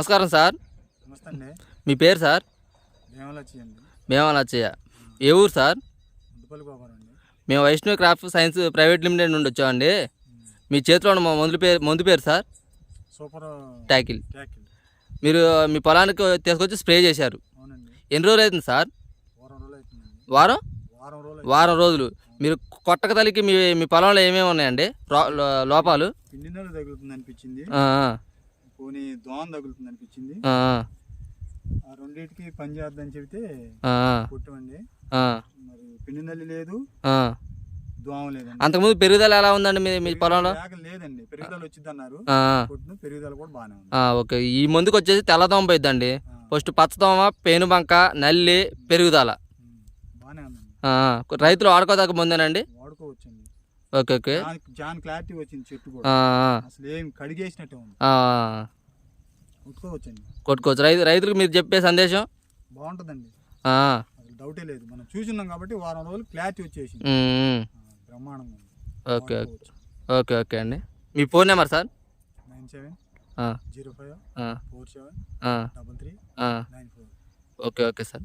నమస్కారం సార్. నమస్తే మీ పేరు సార్? మేమలచ్చయ్య ఏ ఊరు సార్? మేము Vaishnav craft science private limited నుండి వచ్చామండి. మీ చేతిలో ఉన్న మా మందుల పేరు మందు పేరు సార్? Super tackle. ట్యాకిల్. మీరు మీ పొలానికి తీసుకొచ్చి స్ప్రే చేశారు. ఎన్ని రోజులు అవుతుంది సార్? వారం వారం? వారం రోజులు మీరు కొట్టక తల్లికి మీ మీ పొలంలో ఏమేమి ఉన్నాయండి? లోపాలు? అనిపించింది. పోనీ దోమ తగులుతుంది అనిపించింది ఆ, రెండింటికి పని చేద్దని చెబితే కొట్టమండి. మరి పిండి నల్లి లేదు. దోమ లేదండి. అంతకుముందు పెరుగుదల ఎలా ఉందండి మీ మీ పొలంలో? లేదండి. పెరుగుదల వచ్చింది అన్నారు కొట్టిన పెరుగుదల కూడా బాగానే ఉంది. ఓకే. ఈ మందుకు వచ్చేసి తెల్లదోమ పోయిద్దండి. ఫస్ట్ పచ్చదోమ పేనుబంక నల్లి పెరుగుదల. బాగానే ఉందండి. రైతులు వాడుకోదగ్గ ముందేనండి? వాడుకోవచ్చండి. Okay okay. జాన్ క్లారిటీ వచ్చింది చెట్టు కూడా. అసలు ఏం కడిగేసినట్టే ఉంది. కొట్టుకోవచ్చండి. కొట్టుకోవచ్చు. రైతు రైతులకు మీరు చెప్పే సందేశం? బాగుంటుందండి. డౌటే లేదు. మనం చూసున్నాం కాబట్టి వారం రోజులు క్లారిటీ వచ్చేసింది. ఆ, బ్రహ్మాండంగా ఓకే ఓకే. ఓకే ఓకే అండి. మీ phone number sir? Nine seven zero five four seven double three. Nine four. Okay okay sir.